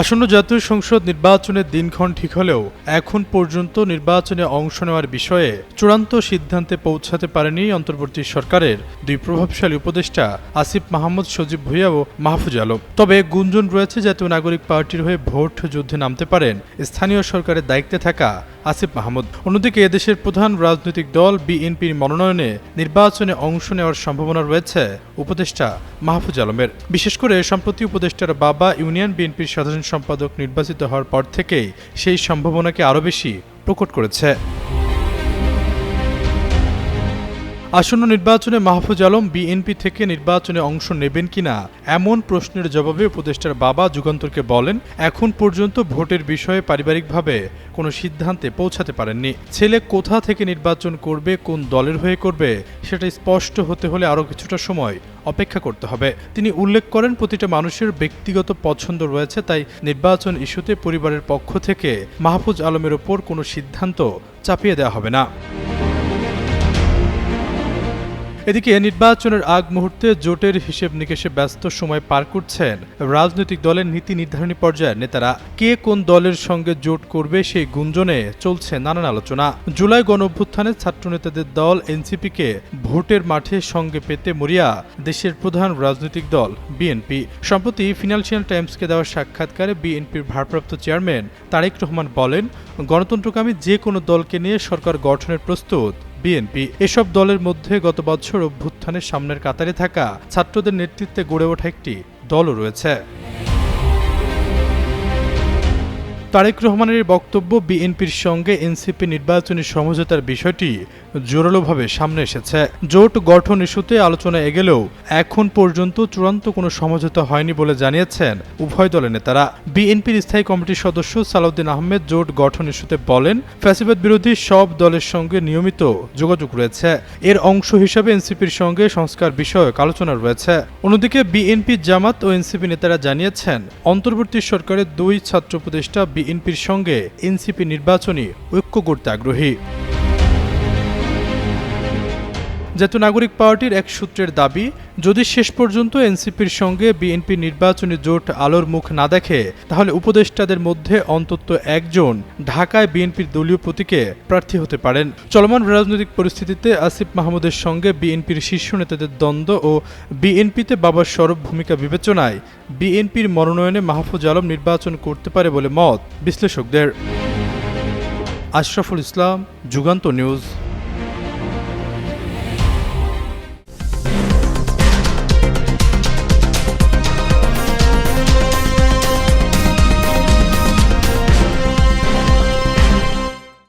আসন্ন জাতীয় সংসদ নির্বাচনের দিনক্ষণ ঠিক হলেও এখন পর্যন্ত নির্বাচনে অংশ নেওয়ার বিষয়ে চূড়ান্ত সিদ্ধান্তে পৌঁছাতে পারেনি অন্তর্বর্তী সরকারের দুই প্রভাবশালী উপদেষ্টা আসিফ মাহমুদ, সজীব ভুইয়া ও মাহফুজ আলম। তবে গুঞ্জন রয়েছে জাতীয় নাগরিক পার্টির হয়ে ভোট যুদ্ধে নামতে পারেন স্থানীয় সরকারের দায়িত্বে থাকা আসিফ মাহমুদ। অন্যদিকে এদেশের প্রধান রাজনৈতিক দল বিএনপির মনোনয়নে নির্বাচনে অংশ নেওয়ার সম্ভাবনা রয়েছে উপদেষ্টা মাহফুজ আলমের। বিশেষ করে সম্প্রতি উপদেষ্টার বাবা ইউনিয়ন বিএনপির সাধারণ সম্পাদক নির্বাচিত হওয়ার পর থেকেই সেই সম্ভাবনাকে আরও বেশি প্রকট করেছে। আসন্ন নির্বাচনে মাহফুজ আলম বিএনপি থেকে নির্বাচনে অংশ নেবেন কিনা? এমন প্রশ্নের জবাবে উপদেষ্টার বাবা যুগান্তরকে বলেন, এখন পর্যন্ত ভোটের বিষয়ে পারিবারিকভাবে কোনো সিদ্ধান্তে পৌঁছাতে পারেননি। ছেলে কোথা থেকে নির্বাচন করবে, কোন দলের হয়ে করবে, সেটা স্পষ্ট হতে হলে আরও কিছুটা সময় অপেক্ষা করতে হবে। তিনি উল্লেখ করেন, প্রতিটা মানুষের ব্যক্তিগত পছন্দ রয়েছে, তাই নির্বাচন ইস্যুতে পরিবারের পক্ষ থেকে মাহফুজ আলমের ওপর কোনো সিদ্ধান্ত চাপিয়ে দেওয়া হবে না। এদিকে নির্বাচনের আগ মুহূর্তে জোটের হিসেব নিকেশে ব্যস্ত সময় পার করছেন রাজনৈতিক দলের নীতি নির্ধারণী পর্যায়ের নেতারা। কে কোন দলের সঙ্গে জোট করবে সেই গুঞ্জনে চলছে নানান আলোচনা। জুলাই গণ অভ্যুত্থানে ছাত্রনেতাদের দল এনসিপিকে ভোটের মাঠে সঙ্গে পেতে মরিয়া দেশের প্রধান রাজনৈতিক দল বিএনপি। সম্প্রতি ফিনান্সিয়াল টাইমসকে দেওয়া সাক্ষাৎকারে বিএনপির ভারপ্রাপ্ত চেয়ারম্যান তারেক রহমান বলেন গণতন্ত্রকামী যে কোনো দলকে নিয়ে সরকার গঠনের প্রস্তুত। বিএনপি। এসব দলের মধ্যে গত বছর অভ্যুত্থানের সামনের কাতারে থাকা ছাত্রদের নেতৃত্বে গড়ে ওঠা একটি দলও রয়েছে। তারেক রহমানের বক্তব্য বিএনপির সঙ্গে এনসিপি নির্বাচনী সমঝোতার বিষয়টি জোরালোভাবে সামনে এসেছে। জোট গঠন ইস্যুতে আলোচনা এগেলেও এখন পর্যন্ত চূড়ান্ত কোনো সমঝোতা হয়নি বলে জানিয়েছেন উভয় দলের নেতারা। বিএনপির স্থায়ী কমিটির সদস্য সালাউদ্দিন আহমেদ জোট গঠন ইস্যুতে বলেন, ফ্যাসিবাদ বিরোধী সব দলের সঙ্গে নিয়মিত যোগাযোগ রয়েছে। এর অংশ হিসাবে এনসিপির সঙ্গে সংস্কার বিষয়ক আলোচনা রয়েছে। অন্যদিকে বিএনপি জামাত ও এনসিপি নেতারা জানিয়েছেন, অন্তর্বর্তী সরকারের দুই ছাত্র উপদেষ্টা বিএনপির সঙ্গে এনসিপি নির্বাচনী ঐক্য করতে আগ্রহী। জাতীয় নাগরিক পার্টির এক সূত্রের দাবি, যদি শেষ পর্যন্ত এনসিপির সঙ্গে বিএনপি নির্বাচনী জোট আলোর মুখ না দেখে, তাহলে উপদেষ্টাদের মধ্যে অন্তত একজন ঢাকায় বিএনপির দলীয় প্রতীকে প্রার্থী হতে পারেন। চলমান রাজনৈতিক পরিস্থিতিতে আসিফ মাহমুদের সঙ্গে বিএনপির শীর্ষ নেতাদের দ্বন্দ্ব ও বিএনপিতে বাবার সরব ভূমিকা বিবেচনায় বিএনপির মনোনয়নে মাহফুজ আলম নির্বাচন করতে পারে বলে মত বিশ্লেষকদের। আশরাফুল ইসলাম, যুগান্ত নিউজ।